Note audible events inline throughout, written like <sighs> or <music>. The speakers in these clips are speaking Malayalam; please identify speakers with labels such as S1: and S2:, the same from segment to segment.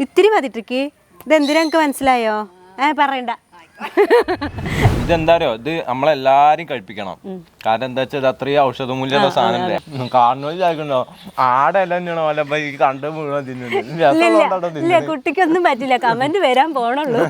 S1: ഇത്തിരി മതിട്ടിക്ക് ഇതെന്തിനാ എനിക്ക് മനസ്സിലായോ? ഏ പറയണ്ട.
S2: ഇതെന്താ അറിയോ? ഇത് നമ്മളെല്ലാരും കഴിപ്പിക്കണം. കാരണം എന്താ വെച്ചാൽ അത്രയും ഔഷധ മൂല്യമുള്ള സാധനം കാണുന്നത് വിചാരിക്കണ്ടോ ആടെല്ലാം തന്നെയാണോ? ഇപ്പൊ ഈ കണ്ട് മുഴുവൻ തിന്നുന്നത്?
S1: കുട്ടിക്കൊന്നും പറ്റില്ല. കമന്റ് വരാൻ പോണുള്ളൂ.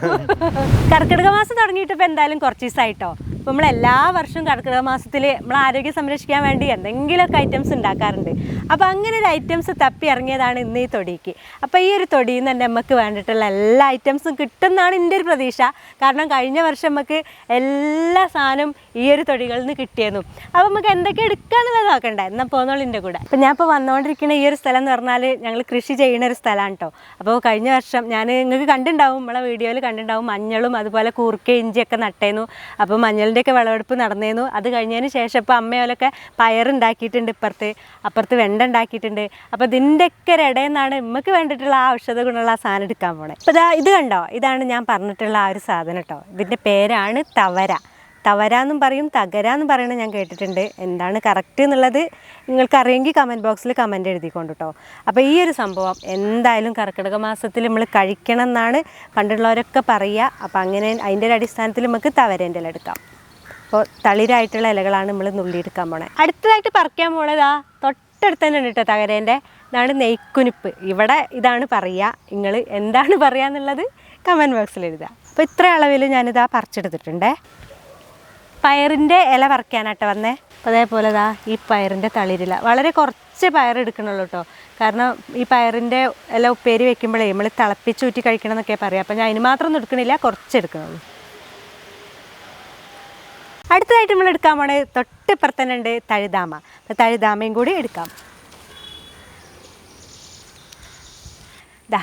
S1: കർക്കിടക മാസം തുടങ്ങിയിട്ട് ഇപ്പൊ എന്തായാലും കുറച്ച് ദിവസമായിട്ടോ അപ്പൊ നമ്മൾ എല്ലാ വർഷവും കർക്കിടക മാസത്തിൽ നമ്മൾ ആരോഗ്യം സംരക്ഷിക്കാൻ വേണ്ടി എന്തെങ്കിലുമൊക്കെ ഐറ്റംസ് ഉണ്ടാക്കാറുണ്ട്. അപ്പൊ അങ്ങനെ ഒരു ഐറ്റംസ് തപ്പി ഇറങ്ങിയതാണ് ഇന്ന് ഈ തൊടിക്ക്. അപ്പൊ ഈ ഒരു തൊടിയിൽ നിന്ന് തന്നെ നമുക്ക് വേണ്ടിയിട്ടുള്ള എല്ലാ ഐറ്റംസും കിട്ടുമെന്നാണ് എന്റെ ഒരു പ്രതീക്ഷ. കാരണം കഴിഞ്ഞ വർഷം നമുക്ക് എല്ലാ സാധനവും ഈ ഒരു തൊടികളിൽ നിന്ന് കിട്ടിയതും അപ്പോൾ നമുക്ക് എന്തൊക്കെ എടുക്കാന്നുള്ളത് നോക്കണ്ടേ? എന്നാൽ പോന്നോളിന്റെ കൂടെ. അപ്പം ഞാൻ ഇപ്പോൾ വന്നുകൊണ്ടിരിക്കുന്ന ഈ ഒരു സ്ഥലം എന്ന് പറഞ്ഞാൽ ഞങ്ങൾ കൃഷി ചെയ്യുന്ന ഒരു സ്ഥലമാണ് കേട്ടോ അപ്പോൾ കഴിഞ്ഞ വർഷം ഞാൻ നിങ്ങൾക്ക് കണ്ടിട്ടുണ്ടാവും നമ്മളെ വീഡിയോയിൽ കണ്ടിട്ടുണ്ടാവും മഞ്ഞളും അതുപോലെ കൂർക്ക ഇഞ്ചിയൊക്കെ നട്ടേന്നു. അപ്പോൾ മഞ്ഞളിന്റെയൊക്കെ വിളവെടുപ്പ് നടന്നേന്നു. അത് കഴിഞ്ഞതിന് ശേഷം ഇപ്പോൾ അമ്മയോലൊക്കെ പയറുണ്ടാക്കിയിട്ടുണ്ട് ഇപ്പുറത്ത്. അപ്പുറത്ത് വെണ്ട ഉണ്ടാക്കിയിട്ടുണ്ട്. അപ്പോൾ ഇതിന്റെയൊക്കെ ഇടയിൽ നിന്നാണ് നമുക്ക് വേണ്ടിയിട്ടുള്ള ആ ഔഷധ ഗുണമുള്ള ആ സാധനം എടുക്കാൻ പോണേ. അപ്പോൾ ഇത് കണ്ടോ? ഇതാണ് ഞാൻ പറഞ്ഞിട്ടുള്ള ആ ഒരു സാധനം കേട്ടോ ഇതിന്റെ പേരാണ് തവര. തവര എന്നും പറയും തകരാന്നും പറയണത് ഞാൻ കേട്ടിട്ടുണ്ട്. എന്താണ് കറക്റ്റ് എന്നുള്ളത് നിങ്ങൾക്ക് അറിയെങ്കിൽ കമന്റ് ബോക്സിൽ കമന്റ് എഴുതിക്കൊണ്ട് കേട്ടോ അപ്പോൾ ഈ ഒരു സംഭവം എന്തായാലും കർക്കിടക മാസത്തിൽ നമ്മൾ കഴിക്കണം എന്നാണ് പണ്ടുള്ളവരൊക്കെ പറയുക. അപ്പോൾ അങ്ങനെ അതിന്റെ ഒരു അടിസ്ഥാനത്തിൽ നമുക്ക് തവരേന്റെ ഇല എടുക്കാം. അപ്പോൾ തളിരായിട്ടുള്ള ഇലകളാണ് നമ്മൾ നുള്ളിയെടുക്കാൻ പോണേ. അടുത്തതായിട്ട് പറിക്കാൻ പോണതാ തൊട്ടടുത്ത് തന്നെ ഉണ്ട് കേട്ടോ തകരേന്റെ. ഇതാണ് നെയ്ക്കുനിപ്പ്. ഇവിടെ ഇതാണ് പറയുക. നിങ്ങൾ എന്താണ് പറയുക എന്നുള്ളത് കമന്റ് ബോക്സിൽ എഴുതുക. അപ്പോൾ ഇത്ര അളവിൽ ഞാനിതാ പറിച്ചെടുത്തിട്ടുണ്ടേ. പയറിന്റെ ഇല പറിക്കാനായിട്ട് വന്നേ? അതേപോലെ ദാ ഈ പയറിന്റെ തളിരില. വളരെ കുറച്ച് പയർ എടുക്കണുള്ളൂ കേട്ടോ കാരണം ഈ പയറിന്റെ ഇല ഉപ്പേരി വെക്കുമ്പോഴേ നമ്മൾ തിളപ്പിച്ചൂറ്റി കഴിക്കണം എന്നൊക്കെ പറയാം. അപ്പോൾ ഞാൻ അതിന് മാത്രം ഒന്നും എടുക്കണില്ല കുറച്ച് എടുക്കണുള്ളൂ. അടുത്തതായിട്ട് നമ്മൾ എടുക്കാൻ പോണേ തൊട്ടിപ്പുറത്ത് തന്നെ ഉണ്ട് തഴുതാമ. അപ്പം തഴുതാമയും കൂടി എടുക്കാം. ദാ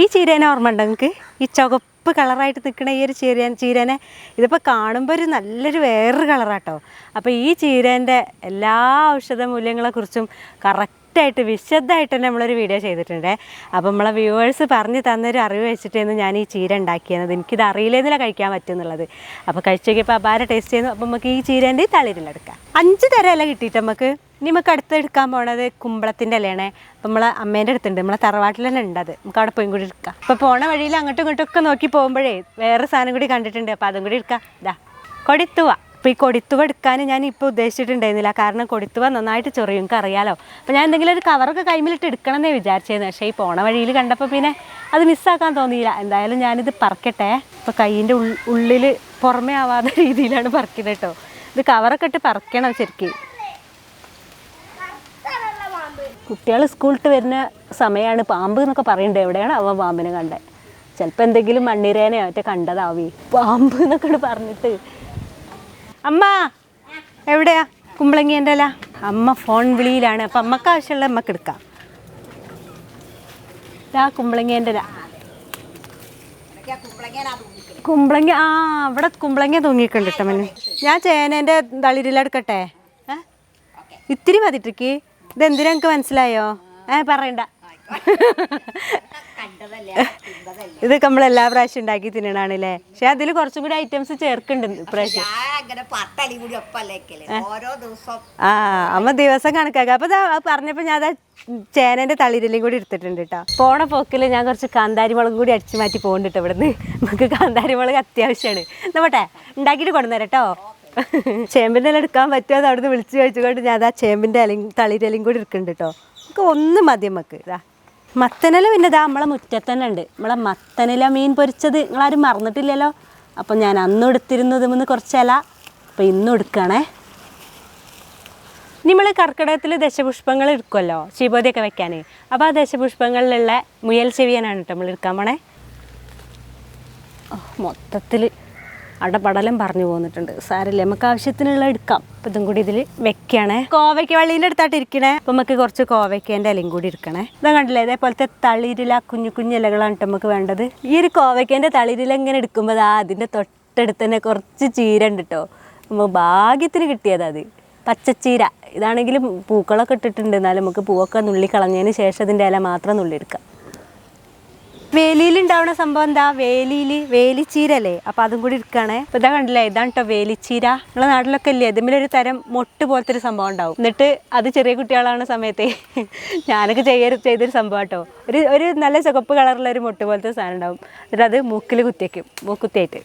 S1: ഈ ചീരേനെ ഓർമ്മ ഉണ്ടോ നിങ്ങൾക്ക് ഈ ചുവപ്പ് കളറായിട്ട് നിൽക്കുന്ന ഈ ഒരു ചീര ചീരനെ ഇതിപ്പോൾ കാണുമ്പോൾ ഒരു നല്ലൊരു വേറൊരു കളറാട്ടോ. അപ്പോൾ ഈ ചീരേന്റെ എല്ലാ ഔഷധ മൂല്യങ്ങളെക്കുറിച്ചും കറക്റ്റായിട്ട് വിശദമായിട്ട് തന്നെ നമ്മളൊരു വീഡിയോ ചെയ്തിട്ടുണ്ട്. അപ്പോൾ നമ്മളെ വ്യൂവേഴ്സ് പറഞ്ഞു തന്നൊരു അറിവ് വെച്ചിട്ടായിരുന്നു ഞാൻ ഈ ചീര ഉണ്ടാക്കിയത് എനിക്കിത് അറിയില്ലെന്നില്ല കഴിക്കാൻ പറ്റുന്നുള്ളത്. അപ്പോൾ കഴിച്ചോക്കിയപ്പോൾ അപാര ടേസ്റ്റ് ചെയ്യുന്നു. അപ്പോൾ നമുക്ക് ഈ ചീരേന്റെ തളിരിലെടുക്കാം. അഞ്ച് തരം ഇല കിട്ടിയിട്ട് നമുക്ക് ഇനി നമുക്ക് അടുത്ത് എടുക്കാൻ പോണത് കുമ്പളത്തിന്റെ ഇലയാണ്. അപ്പം നമ്മളെ അമ്മേന്റെ അടുത്തുണ്ട്. നമ്മളെ തറവാട്ടിൽ ഉണ്ട് അത്. നമുക്ക് അവിടെ പോയി കൂടി എടുക്കാം. അപ്പോൾ പോണ വഴിയിൽ അങ്ങോട്ടും ഇങ്ങോട്ടും ഒക്കെ നോക്കി പോകുമ്പോഴേ വേറെ സാധനം കൂടി കണ്ടിട്ടുണ്ട്. അപ്പോൾ അതും കൂടി എടുക്കാം. ഇതാ കൊടിത്തുവ. അപ്പോൾ ഈ കൊടിത്തുവ എടുക്കാൻ ഞാൻ ഇപ്പോൾ ഉദ്ദേശിച്ചിട്ടുണ്ടായിരുന്നില്ല. കാരണം കൊടിത്തുവ നന്നായിട്ട് ചൊറിയും. നിങ്ങൾക്ക് അറിയാലോ. അപ്പോൾ ഞാൻ എന്തെങ്കിലും ഒരു കവറൊക്കെ കൈമിലിട്ട് എടുക്കണം എന്നേ വിചാരിച്ചിരുന്നു പക്ഷേ ഈ പോണ വഴിയിൽ കണ്ടപ്പോൾ പിന്നെ അത് മിസ്സാക്കാൻ തോന്നിയില്ല. എന്തായാലും ഞാനിത് പറക്കട്ടെ. ഇപ്പോൾ കൈയിന്റെ ഉള്ളിൽ പുറമേ ആവാത്ത രീതിയിലാണ് പറക്കുന്നത് കേട്ടോ ഇത് കവറൊക്കെ ഇട്ട് പറക്കണം ശരിക്കും. കുട്ടികൾ സ്കൂളിട്ട് വരുന്ന സമയമാണ് പാമ്പ് എന്നൊക്കെ പറയുന്നുണ്ട് എവിടെയാണ് അവൻ പാമ്പിനെ കണ്ടത് ചിലപ്പോൾ എന്തെങ്കിലും മണ്ണിരേനെയോ മറ്റേ കണ്ടതാവി. പാമ്പ് എന്നൊക്കെ പറഞ്ഞിട്ട്. അമ്മ എവിടെയാ? കുമ്പളങ്ങിന്റെ അല്ല അമ്മ ഫോൺ വിളിയിലാണ്. അപ്പം അമ്മയ്ക്ക് ആവശ്യമുള്ള അമ്മയ്ക്ക് എടുക്കാം. ഇതാ കുമ്പളങ്ങേന്റെ. കുമ്പളങ്ങ ആ അവിടെ കുമ്പളങ്ങ തൂങ്ങിയിട്ടുണ്ട് കേട്ടോ മനെ. ഞാൻ ചേനേന്റെ തളിരിലെടുക്കട്ടെ ഇത്തിരി മതിട്ടിക്ക് ഇതെന്തിനാ എനിക്ക് മനസ്സിലായോ? ഏ പറയണ്ട. ഇതൊക്കെ നമ്മൾ എല്ലാ പ്രാവശ്യം ഉണ്ടാക്കി തിന്നണാണല്ലേ? പക്ഷെ അതിൽ കുറച്ചും കൂടി ഐറ്റംസ് ചേർക്കുന്നുണ്ട് ഇപ്രാവശ്യം. ആ അമ്മ ദിവസം കണക്കാക്കുക അപ്പൊ പറഞ്ഞപ്പോ ഞാൻ അതാ ചേനേന്റെ തളിരലും കൂടി എടുത്തിട്ടുണ്ട് കേട്ടോ പോണ പോക്കിൽ ഞാൻ കുറച്ച് കാന്താരി മുളകും കൂടി അടിച്ചു മാറ്റി പോകുന്നുണ്ട് കേട്ടോ ഇവിടുന്ന്. നമുക്ക് കാന്താരി മുളക് അത്യാവശ്യമാണ് നോട്ടെ ഉണ്ടാക്കിയിട്ട് കൊണ്ടുവന്നേരം കേട്ടോ ചേമ്പിന്റെ ഇല എടുക്കാൻ പറ്റുമോ അവിടുന്ന് വിളിച്ചു ചോദിച്ചുകൊണ്ട് ഞാൻ അതാ ചേമ്പിന്റെ ഇലയും തളിരിലയും കൂടി എടുക്കുന്നുണ്ട് കേട്ടോ. നമുക്ക് ഒന്ന് മതി നമുക്ക്. ഇതാ മത്തനില പിന്നെ ഇതാ നമ്മളെ മുറ്റത്ത് തന്നെ ഉണ്ട് നമ്മളെ മത്തനില മീൻ പൊരിച്ചത് നിങ്ങളാരും മറന്നിട്ടില്ലല്ലോ? അപ്പം ഞാൻ അന്ന് എടുത്തിരുന്നത് മുന്ന് കുറച്ചല അപ്പോൾ ഇന്നും എടുക്കണേ നമ്മൾ കർക്കിടകത്തിൽ ദശപുഷ്പങ്ങൾ എടുക്കുമല്ലോ? ശിവോതിയൊക്കെ വെക്കാൻ അപ്പോൾ ആ ദശപുഷ്പങ്ങളിലുള്ള മുയൽ ചെവിയനാണ് കേട്ടോ നമ്മൾ എടുക്കാൻ പോണേ. മൊത്തത്തിൽ അടപടലം പറഞ്ഞു പോന്നിട്ടുണ്ട്. സാരല്ലേ നമുക്ക് ആവശ്യത്തിനുള്ള എടുക്കാം. അപ്പം ഇതും കൂടി ഇതിൽ വെക്കണേ. കോവയ്ക്ക വള്ളീന്റെ അടുത്തായിട്ട് ഇരിക്കണേ. അപ്പം നമുക്ക് കുറച്ച് കോവയ്ക്കേന്റെ ഇലയും കൂടി ഇരിക്കണേ ഇതാ കണ്ടില്ലേ ഇതേപോലത്തെ തളിരില കുഞ്ഞു കുഞ്ഞു ഇലകളാണ് നമുക്ക് വേണ്ടത്. ഈ ഒരു കോവയ്ക്കേന്റെ തളിരില ഇങ്ങനെ എടുക്കുമ്പോൾ ആ അതിന്റെ തൊട്ടടുത്ത് തന്നെ കുറച്ച് ചീര ഉണ്ട് കേട്ടോ നമ്മൾ ഭാഗ്യത്തിന് അത്. പച്ചച്ചീര. ഇതാണെങ്കിൽ പൂക്കളൊക്കെ ഇട്ടിട്ടുണ്ട്. എന്നാലും നമുക്ക് പൂവൊക്കെ നുള്ളി കളഞ്ഞതിന് ശേഷം ഇതിന്റെ ഇല മാത്രം നുള്ളി എടുക്കാം. വേലിയിൽ ഉണ്ടാവുന്ന സംഭവം എന്താ? വേലിയിൽ വേലിച്ചീരല്ലേ? അപ്പൊ അതും കൂടി എടുക്കുകയാണേ ഇപ്പൊ ഇതാ കണ്ടില്ലേ? ഇതാണ് കേട്ടോ വേലിച്ചീര. നമ്മളെ നാട്ടിലൊക്കെ ഇല്ലേ? ഒരു തരം മൊട്ട് പോലത്തെ ഒരു സംഭവം ഉണ്ടാവും. എന്നിട്ട് അത് ചെറിയ കുട്ടികളാണ് സമയത്തെ <laughs> ഞാനൊക്കെ ചെയ്യ ചെയ്തൊരു സംഭവം കേട്ടോ ഒരു ഒരു നല്ല ചുവപ്പ് കളറുള്ള ഒരു മൊട്ട് പോലത്തെ സാധനം ഉണ്ടാവും. എന്നിട്ട് അത് മൂക്കിൽ കുത്തിയേക്കും മൂക്കുത്തിയായിട്ട്.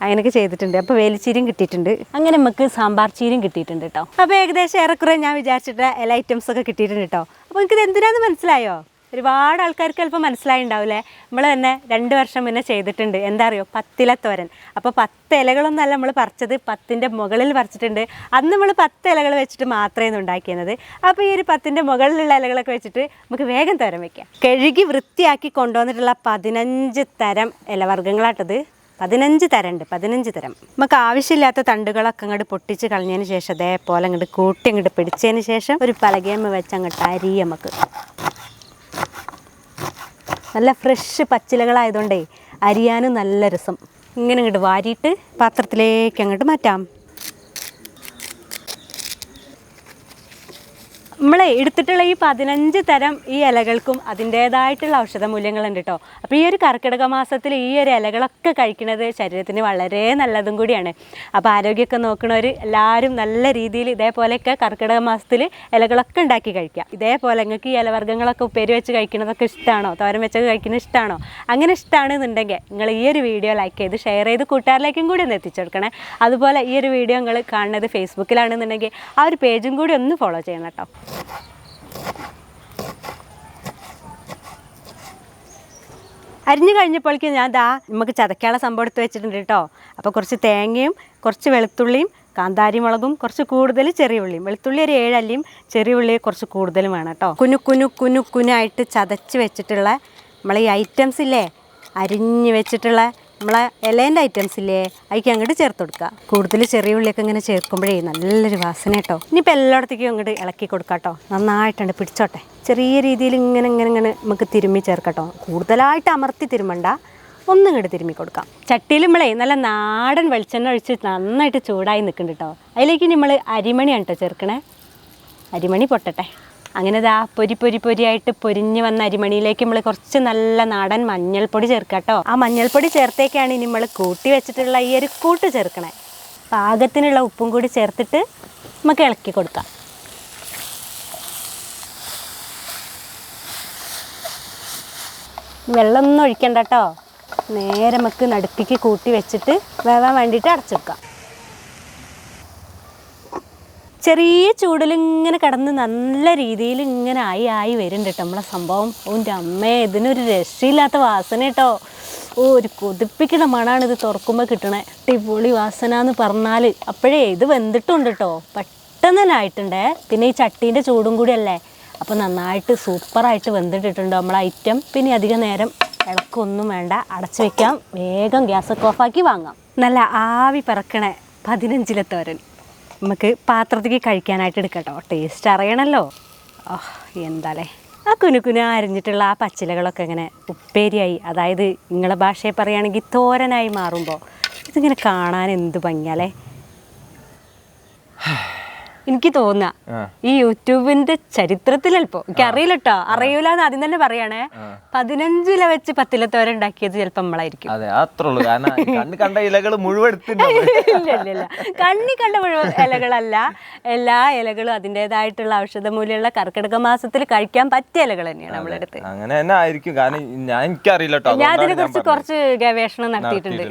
S1: അങ്ങനെയൊക്കെ ചെയ്തിട്ടുണ്ട്. അപ്പോൾ വേലിച്ചീരും കിട്ടിയിട്ടുണ്ട്. അങ്ങനെ നമുക്ക് സാമ്പാർ ചീരും കിട്ടിയിട്ടുണ്ട് കേട്ടോ അപ്പോൾ ഏകദേശം ഏറെക്കുറെ ഞാൻ വിചാരിച്ചിട്ട് എല്ലാ ഐറ്റംസൊക്കെ കിട്ടിയിട്ടുണ്ട് കേട്ടോ അപ്പോൾ എനിക്കിത് എന്തിനാന്ന് മനസ്സിലായോ? ഒരുപാട് ആൾക്കാർക്ക് ചിലപ്പോൾ മനസ്സിലായി ഉണ്ടാവില്ലേ നമ്മൾ തന്നെ രണ്ട് വർഷം മുന്നേ ചെയ്തിട്ടുണ്ട്. എന്താ അറിയോ? പത്തില തോരൻ അപ്പോൾ പത്ത് ഇലകളൊന്നല്ല നമ്മൾ പറിച്ചത്. പത്തിന്റെ മുകളിൽ പറിച്ചിട്ടുണ്ട്. അന്ന് നമ്മൾ പത്ത് ഇലകൾ വെച്ചിട്ട് മാത്രമേ ഉണ്ടാക്കിയത് അപ്പോൾ ഈ ഒരു പത്തിന്റെ മുകളിലുള്ള ഇലകളൊക്കെ വെച്ചിട്ട് നമുക്ക് വേഗം തോരൻ വെക്കാം. കഴുകി വൃത്തിയാക്കി കൊണ്ടുവന്നിട്ടുള്ള പതിനഞ്ച് തരം ഇലവർഗങ്ങളാട്ടത്. പതിനഞ്ച് തരം ഉണ്ട് പതിനഞ്ച് തരം. നമുക്ക് ആവശ്യമില്ലാത്ത തണ്ടുകളൊക്കെ അങ്ങോട്ട് പൊട്ടിച്ച് കളഞ്ഞതിന് ശേഷം അതേപോലെ അങ്ങോട്ട് കൂട്ടി അങ്ങോട്ട് പിടിച്ചതിന് ശേഷം ഒരു പലകയമ്മ വെച്ച് അങ്ങോട്ട് അരി നമുക്ക്. നല്ല ഫ്രഷ് പച്ചിലകളായതുകൊണ്ടേ അരിയാനും നല്ല രസം. ഇങ്ങനെ അങ്ങോട്ട് വാരിയിട്ട് പാത്രത്തിലേക്ക് അങ്ങോട്ട് മാറ്റാം. നമ്മളെ എടുത്തിട്ടുള്ള ഈ പതിനഞ്ച് തരം ഈ ഇലകൾക്കും അതിന്റേതായിട്ടുള്ള ഔഷധ മൂല്യങ്ങളുണ്ട് കേട്ടോ അപ്പോൾ ഈ ഒരു കർക്കിടക മാസത്തിൽ ഈ ഒരു ഇലകളൊക്കെ കഴിക്കുന്നത് ശരീരത്തിന് വളരെ നല്ലതും കൂടിയാണ്. അപ്പോൾ ആരോഗ്യമൊക്കെ നോക്കുന്നവർ എല്ലാവരും നല്ല രീതിയിൽ ഇതേപോലെയൊക്കെ കർക്കിടക മാസത്തിൽ ഇലകളൊക്കെ ഉണ്ടാക്കി കഴിക്കുക. ഇതേപോലെ നിങ്ങൾക്ക് ഈ ഇലവർഗങ്ങളൊക്കെ ഉപ്പേരി വെച്ച് കഴിക്കുന്നതൊക്കെ ഇഷ്ടമാണോ തോരൻ വെച്ചൊക്കെ കഴിക്കുന്നത് ഇഷ്ടമാണോ അങ്ങനെ ഇഷ്ടമാണെന്നുണ്ടെങ്കിൽ നിങ്ങൾ ഈ ഒരു വീഡിയോ ലൈക്ക് ചെയ്ത് ഷെയർ ചെയ്ത് കൂട്ടുകാരിലേക്കും കൂടി ഒന്ന് എത്തിച്ചെടുക്കണേ അതുപോലെ ഈ ഒരു വീഡിയോ നിങ്ങൾ കാണുന്നത് ഫേസ്ബുക്കിലാണെന്നുണ്ടെങ്കിൽ ആ ഒരു പേജും കൂടി ഒന്ന് ഫോളോ ചെയ്യണം കേട്ടോ അരിഞ്ഞു കഴിഞ്ഞപ്പോഴേക്കും ഞാൻ ദാ നമുക്ക് ചതക്കാനുള്ള സംഭവം എടുത്ത് വെച്ചിട്ടുണ്ട് കേട്ടോ. അപ്പോൾ കുറച്ച് തേങ്ങയും കുറച്ച് വെളുത്തുള്ളിയും കാന്താരി മുളകും കുറച്ച് കൂടുതൽ ചെറിയ ഉള്ളിയും. വെളുത്തുള്ളി ഒരു ഏഴല്ലിയും ചെറിയ ഉള്ളി കുറച്ച് കൂടുതലും വേണം കേട്ടോ. കുനു കുനു കുനു കുനായിട്ട് ചതച്ച് വെച്ചിട്ടുള്ള നമ്മളെ ഈ ഐറ്റംസ് ഇല്ലേ അരിഞ്ഞ് വെച്ചിട്ടുള്ള നമ്മളെ ഇലേന്റെ ഐറ്റംസ് ഇല്ലേ അതിക്ക് അങ്ങോട്ട് ചേർത്ത് കൊടുക്കുക. കൂടുതൽ ചെറിയ ഉള്ളിയൊക്കെ ഇങ്ങനെ ചേർക്കുമ്പോഴേ നല്ലൊരു വാസന കേട്ടോ. ഇനിയിപ്പോൾ എല്ലായിടത്തേക്കും അങ്ങോട്ട് ഇളക്കി കൊടുക്കാം കേട്ടോ. നന്നായിട്ടുണ്ട് പിടിച്ചോട്ടെ. ചെറിയ രീതിയിൽ ഇങ്ങനെ ഇങ്ങനെ ഇങ്ങനെ നമുക്ക് തിരുമ്മി ചേർക്കട്ടോ കൂടുതലായിട്ട് അമർത്തി തിരുമണ്ട. ഒന്നും ഇങ്ങോട്ട് തിരുമ്മി കൊടുക്കാം. ചട്ടിയിൽ നമ്മളെ നല്ല നാടൻ വെളിച്ചെണ്ണ ഒഴിച്ച് നന്നായിട്ട് ചൂടായി നിൽക്കുന്നുണ്ട് കേട്ടോ. അതിലേക്ക് നമ്മൾ അരിമണിയാണ് കേട്ടോ ചേർക്കണേ. അരിമണി പൊട്ടട്ടെ. അങ്ങനെ ദാ പൊരി പൊരി പൊരിയായിട്ട് പൊരിഞ്ഞ് വന്ന അരിമണിയിലേക്ക് നമ്മൾ കുറച്ച് നല്ല നാടൻ മഞ്ഞൾപ്പൊടി ചേർക്കാം കേട്ടോ. ആ മഞ്ഞൾപ്പൊടി ചേർത്തേക്കാണ് ഇനി നമ്മൾ കൂട്ടി വെച്ചിട്ടുള്ള ഈ ഒരു കൂട്ട് ചേർക്കണേ. പാകത്തിനുള്ള ഉപ്പും കൂടി ചേർത്തിട്ട് നമുക്ക് ഇളക്കി കൊടുക്കാം. വെള്ളമൊന്നും ഒഴിക്കണ്ട കേട്ടോ. നേരെ നമുക്ക് നടുപ്പിക്ക് കൂട്ടി വെച്ചിട്ട് വേവാൻ വേണ്ടിയിട്ട് അടച്ചെടുക്കാം ചെറിയ ചൂടിൽ ഇങ്ങനെ കിടന്ന് നല്ല രീതിയിൽ ഇങ്ങനെ ആയി ആയി വരുന്നുണ്ട് കേട്ടോ നമ്മളെ സംഭവം. ഓന്റെ അമ്മേ ഇതിനൊരു രക്ഷയില്ലാത്ത വാസന കേട്ടോ ഓ ഒരു കൊതിപ്പിക്കണ മണാണ് ഇത് തുറക്കുമ്പോൾ കിട്ടണേ. അടിപൊളി വാസന എന്ന് പറഞ്ഞാൽ അപ്പോഴേ ഇത് വെന്തിട്ടുണ്ട് കേട്ടോ പെട്ടെന്ന് തന്നെ ആയിട്ടുണ്ടേ പിന്നെ ഈ ചട്ടീന്റെ ചൂടും കൂടി അല്ലേ അപ്പോൾ നന്നായിട്ട് സൂപ്പറായിട്ട് വെന്തിട്ടിട്ടുണ്ട് നമ്മളെ ഐറ്റം. പിന്നെ അധികം നേരം ഇളക്കൊന്നും വേണ്ട. അടച്ചു വെക്കാം. വേഗം ഗ്യാസ് ഗ്യാസൊക്കെ ഓഫാക്കി വാങ്ങാം. നല്ല ആവി പറക്കണേ പതിനഞ്ചിലെ തോരൻ. നമുക്ക് പാത്രത്തേക്ക് കഴിക്കാനായിട്ട് എടുക്കട്ടോ. ടേസ്റ്റ് അറിയണമല്ലോ എന്താലേ. ആ കുനുകുന അരിഞ്ഞിട്ടുള്ള ആ പച്ചിലകളൊക്കെ ഇങ്ങനെ ഉപ്പേരിയായി. അതായത് നിങ്ങളെ ഭാഷയെ പറയുകയാണെങ്കിൽ തോരനായി മാറുമ്പോൾ ഇതിങ്ങനെ കാണാൻ എന്ത് ഭംഗിയാലേ <sighs> എനിക്ക് തോന്നുക ഈ യൂട്യൂബിന്റെ ചരിത്രത്തിൽ ചിലപ്പോ എനിക്ക് അറിയില്ല കേട്ടോ അറിയൂല എന്ന് ആദ്യം തന്നെ പറയണേ. പതിനഞ്ചില വെച്ച് പത്തിലത്തോര ഉണ്ടാക്കിയത് ചിലപ്പോ നമ്മളായിരിക്കും.
S2: അതെ അത്രേ ഉള്ളൂ. കാരണം കണ്ണി കണ്ട ഇലകൾ മുഴുവൻ
S1: ഇല്ല ഇല്ല ഇല്ല. കണ്ണി കണ്ട മുഴുവൻ ഇലകളല്ല. എല്ലാ ഇലകളും അതിന്റെതായിട്ടുള്ള ഔഷധമൂല്യമുള്ള കർക്കിടക മാസത്തിൽ കഴിക്കാൻ പറ്റിയ ഇലകൾ തന്നെയാണ് നമ്മളെടുത്ത്.
S2: അങ്ങനെ തന്നെ ആയിരിക്കും. കാരണം ഞാൻ എനിക്കറിയില്ല കേട്ടോ
S1: ഞാൻ അതിനെ കുറിച്ച് കുറച്ച് ഗവേഷണം നടത്തിയിട്ടുണ്ട്.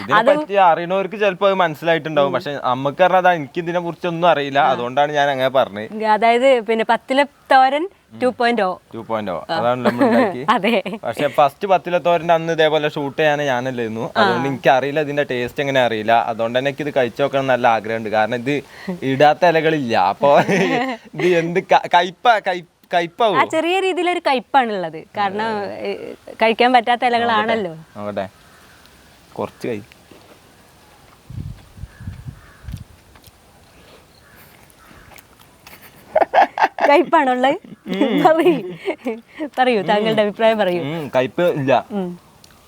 S2: ഇതിനെ പറ്റി അറിയണവർക്ക് ചിലപ്പോൾ അത് മനസ്സിലായിട്ടുണ്ടാവും. പക്ഷെ നമുക്ക് പറഞ്ഞാൽ എനിക്ക് ഇതിനെ കുറിച്ചൊന്നും അറിയില്ല. അതുകൊണ്ടാണ് ഞാൻ അങ്ങനെ പറഞ്ഞത്.
S1: അതായത് പിന്നെ പത്തിലെ തോരൻ two point oh
S2: two point അതാണ് നമ്മൾ ഉണ്ടാക്കി <laughs>
S1: അതെ.
S2: പക്ഷെ ഫസ്റ്റ് പത്തിലത്തോരന്റെ അന്ന് ഇതേപോലെ ഷൂട്ട് ചെയ്യാൻ ഞാനല്ലായിരുന്നു. അതുകൊണ്ട് എനിക്ക് അറിയില്ല ഇതിന്റെ ടേസ്റ്റ് എങ്ങനെ അറിയില്ല. അതുകൊണ്ട് തന്നെ ഇത് കഴിച്ചു നോക്കണം നല്ല ആഗ്രഹമുണ്ട്. കാരണം ഇത് ഇടാത്ത ഇലകളില്ല. അപ്പൊ <laughs> ഇത് എന്ത് കയ്പ കയ്പ കയ്പാവോ?
S1: ആ ചെറിയ രീതിയിലൊരു കയ്പാണുള്ളത്. കാരണം കഴിക്കാൻ പറ്റാത്ത ഇലകളാണല്ലോ.
S2: നോക്കട്ടെ. കുറച്ച് കൈ
S1: കയ്പാണുള്ളത്? പറയൂ. പറയൂ താങ്കളുടെ അഭിപ്രായം പറയൂ.
S2: കയ്പ് ഇല്ല.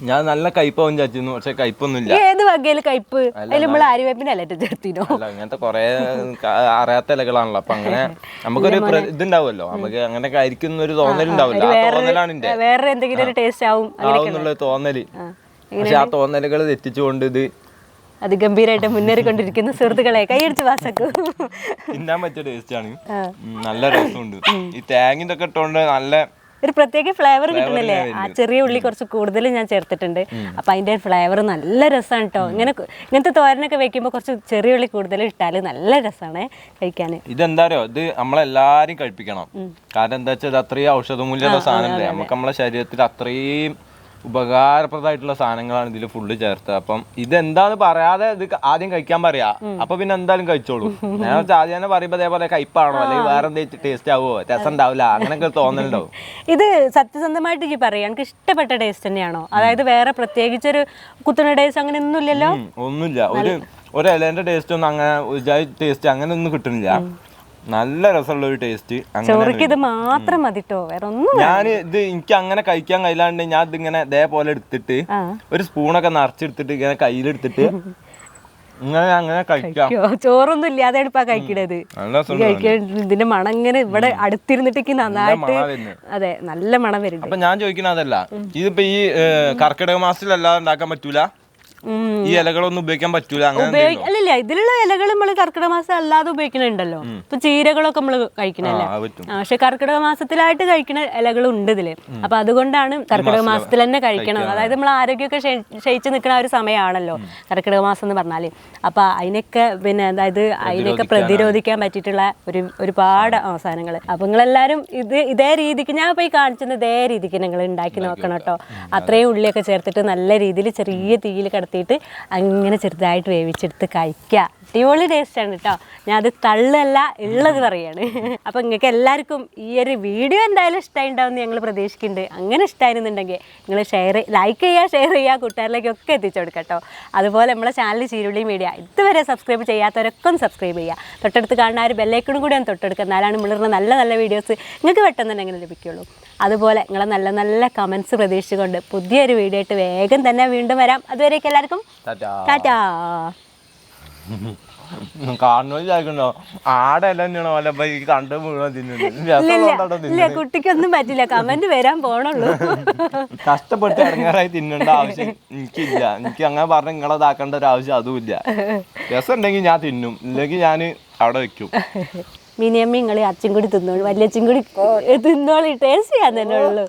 S2: ഞാൻ നല്ല കയ്പാവും ചാച്ചിരുന്നു പക്ഷെ കയ്പൊന്നുമില്ല
S1: ഏത് വകയിൽ കയ്പ്? അതിൽ നമ്മൾ ആര്യവേപ്പിന്റെ അല്ലേ ചേർത്തിനോ?
S2: അല്ല കൊറേ അറിയാത്ത ഇലകളാണല്ലോ. അപ്പൊ അങ്ങനെ നമുക്കൊരു ഇതുണ്ടാവുമല്ലോ. നമുക്ക് അങ്ങനെ കഴിക്കുന്ന ഒരു തോന്നലുണ്ടാവില്ല തോന്നലാണ്
S1: വേറെ എന്തെങ്കിലും ഒരു ടേസ്റ്റ് ആവും
S2: ആവുന്നുള്ള തോന്നൽ. പക്ഷെ ആ തോന്നലുകൾ തെറ്റിച്ചുകൊണ്ട് ഇത്
S1: അതിഗംഭീരമായിട്ട് മുന്നേറിക്കൊണ്ടിരിക്കുന്ന സുഹൃത്തുക്കളെ കൈയടിച്ച് വാസക്കു.
S2: തിന്നാൻ പറ്റിയ ടേസ്റ്റ് ആണ്. ഉം, നല്ല രസമുണ്ട്. ഈ തേങ്ങ ഒക്കെ ഇട്ടോണ്ട് നല്ല
S1: ഒരു പ്രത്യേക ഫ്ലേവർ കിട്ടണില്ലേ ആ ചെറിയ ഉള്ളി കുറച്ച് കൂടുതൽ ഞാൻ ചേർത്തിട്ടുണ്ട്. അപ്പൊ അതിന്റെ ഫ്ലേവർ നല്ല രസമാണ് കേട്ടോ ഇങ്ങനെ ഇങ്ങനത്തെ തോരനൊക്കെ വെക്കുമ്പോൾ കുറച്ച് ചെറിയ ഉള്ളി കൂടുതൽ ഇട്ടാൽ നല്ല രസമാണ് കഴിക്കാൻ.
S2: ഇതെന്താ അറിയോ ഇത് നമ്മളെല്ലാരും കഴിപ്പിക്കണം. കാരണം എന്താ വെച്ചാൽ ഇത് അത്രയും ഔഷധമൂല്യമുള്ള സാധനമല്ലേ? നമുക്ക് നമ്മളെ ശരീരത്തിൽ അത്രയും ഉപകാരപ്രദമായിട്ടുള്ള സാധനങ്ങളാണ് ഇതിൽ ഫുള്ള് ചേർത്തത് അപ്പം ഇതെന്താന്ന് പറയാതെ ഇത് ആദ്യം കഴിക്കാൻ പറയാ. അപ്പൊ പിന്നെ എന്തായാലും കഴിച്ചോളൂ. ഞാൻ ആദ്യം തന്നെ പറയുമ്പോ അതേപോലെ കയ്പാണോ? അല്ലെങ്കിൽ വേറെ എന്തെങ്കിലും ടേസ്റ്റ് ആവോ രസം ഉണ്ടാവില്ല അങ്ങനെയൊക്കെ തോന്നലുണ്ടാവും. <laughs>
S1: ഇത് സത്യസന്ധമായിട്ട് എനിക്ക് പറയാം. എനിക്ക് ഇഷ്ടപ്പെട്ട ടേസ്റ്റ് തന്നെയാണോ? അതായത് വേറെ പ്രത്യേകിച്ചൊരു കുത്തുണ ടേസ്റ്റ് അങ്ങനെ ഒന്നും ഇല്ലല്ലോ
S2: ഉം, ഒന്നുമില്ല. ഒരു ഒരു ഇലേന്റെ ടേസ്റ്റ് ഒന്നും അങ്ങനെ ടേസ്റ്റ് അങ്ങനെ ഒന്നും കിട്ടുന്നില്ല. നല്ല രസമുള്ള ഒരു ടേസ്റ്റ്
S1: ചോറിക്ക് ഇത് മാത്രം മതിട്ടോ വേറെ ഒന്നും
S2: ഞാൻ ഇത് എനിക്ക് അങ്ങനെ കഴിക്കാൻ കഴിയില്ലാണ്ട് ഞാൻ ഇതിങ്ങനെ ഇതേപോലെ എടുത്തിട്ട് ഒരു സ്പൂണൊക്കെ നിറച്ചെടുത്തിട്ട് ഇങ്ങനെ കയ്യിലെടുത്തിട്ട് <laughs> ഇങ്ങനെ അങ്ങനെ കഴിക്കാം.
S1: ചോറൊന്നും ഇല്ലാതെ കഴിക്കണത്. ഇതിന്റെ മണം ഇങ്ങനെ ഇവിടെ അടുത്തിരുന്നിട്ടേക്ക് നന്നായിട്ട്. അതെ നല്ല മണം വരുന്നുണ്ട്.
S2: അപ്പൊ ഞാൻ ചോദിക്കണ അതല്ല ഇതിപ്പോ ഈ കർക്കിടക മാസത്തിലല്ലാതെ ഉണ്ടാക്കാൻ പറ്റൂല. ഈ ഇലകളൊന്നും ഉപയോഗിക്കാൻ പറ്റൂല
S1: അല്ലല്ല ഇതിലുള്ള ഇലകൾ നമ്മൾ കർക്കിടക മാസം അല്ലാതെ ഉപയോഗിക്കണുണ്ടല്ലോ. ഇപ്പൊ ചീരകളൊക്കെ നമ്മൾ കഴിക്കണല്ലേ? പക്ഷെ കർക്കിടക മാസത്തിലായിട്ട് കഴിക്കുന്ന ഇലകൾ ഉണ്ട് ഇതിൽ. അപ്പൊ അതുകൊണ്ടാണ് കർക്കിടക മാസത്തിൽ തന്നെ കഴിക്കണം. അതായത് നമ്മൾ ആരോഗ്യമൊക്കെ ക്ഷയിച്ചു നിൽക്കുന്ന ഒരു സമയമാണല്ലോ കർക്കിടക മാസം എന്ന് പറഞ്ഞാൽ. അപ്പൊ അതിനൊക്കെ പിന്നെ അതായത് അതിനൊക്കെ പ്രതിരോധിക്കാൻ പറ്റിയിട്ടുള്ള ഒരു ഒരുപാട് അവസാനങ്ങൾ അപ്പൊ നിങ്ങളെല്ലാരും ഇത് ഇതേ രീതിക്ക് ഞാൻ പോയി കാണിച്ചത് ഇതേ രീതിക്ക് നിങ്ങൾ ഉണ്ടാക്കി നോക്കണം കേട്ടോ. അത്രയും ഉള്ളിയൊക്കെ ചേർത്തിട്ട് നല്ല രീതിയിൽ ചെറിയ തീയിൽ കിടത്തിയിട്ട് അങ്ങനെ ചെറുതായിട്ട് വേവിച്ചെടുത്ത് കഴിക്കുക. അടിപൊളി ടേസ്റ്റ് ആണ് കേട്ടോ ഞാൻ അത് തള്ളല്ല ഉള്ളത് പറയാണ്. അപ്പൊ നിങ്ങൾക്ക് എല്ലാവർക്കും ഈ ഒരു വീഡിയോ എന്തായാലും ഇഷ്ടമായി ഉണ്ടാവും ഞങ്ങൾ പ്രതീക്ഷിക്കുന്നുണ്ട്. അങ്ങനെ ഇഷ്ടമായിരുന്നുണ്ടെങ്കിൽ നിങ്ങൾ ഷെയർ ലൈക്ക് ചെയ്യുക ഷെയർ ചെയ്യുക കൂട്ടുകാരിലേക്കൊക്കെ എത്തിച്ചു കൊടുക്കട്ടോ അതുപോലെ നമ്മളെ ചാനൽ ചീരുള്ളി മീഡിയ ഇതുവരെ സബ്സ്ക്രൈബ് ചെയ്യാത്തവരൊക്കെ സബ്സ്ക്രൈബ് ചെയ്യുക. തൊട്ടടുത്ത് കാണുന്ന ആ ഒരു ബെല്ലൈക്കണും കൂടി ഒന്ന് തൊട്ടെടുക്കുക. എന്നാലാണ് നമ്മളിരുന്ന നല്ല നല്ല വീഡിയോസ് നിങ്ങൾക്ക് പെട്ടെന്ന് തന്നെ അങ്ങനെ ലഭിക്കുള്ളൂ. അതുപോലെ നിങ്ങളെ നല്ല നല്ല കമൻസ് പ്രതീക്ഷിച്ചുകൊണ്ട് പുതിയൊരു വീഡിയോ ആയിട്ട് വേഗം തന്നെ വീണ്ടും വരാം. അതുവരേക്ക് എല്ലാവർക്കും
S2: ടാറ്റാ.
S1: ഇല്ല കുട്ടിക്കൊന്നും പറ്റില്ല. കമന്റ് വരാൻ പോണുള്ളൂ.
S2: കഷ്ടപ്പെട്ട് ഇറങ്ങാറായി തിന്നേണ്ട ആവശ്യം എനിക്കില്ല. എനിക്ക് അങ്ങനെ പറഞ്ഞ നിങ്ങളതാക്കേണ്ട ഒരു ആവശ്യം അതുമില്ല. രസം ഉണ്ടെങ്കിൽ ഞാൻ തിന്നും. ഇല്ലെങ്കിൽ ഞാൻ അവിടെ വെക്കും.
S1: മിനിയമ്മ ഇങ്ങളെ അച്ഛൻ കൂടി തിന്നോളൂ വലിയ അച്ഛൻ കൂടി തിന്നോളൂ ടേസ്റ്റ് ചെയ്യാൻ തന്നെ ഉള്ളൂ.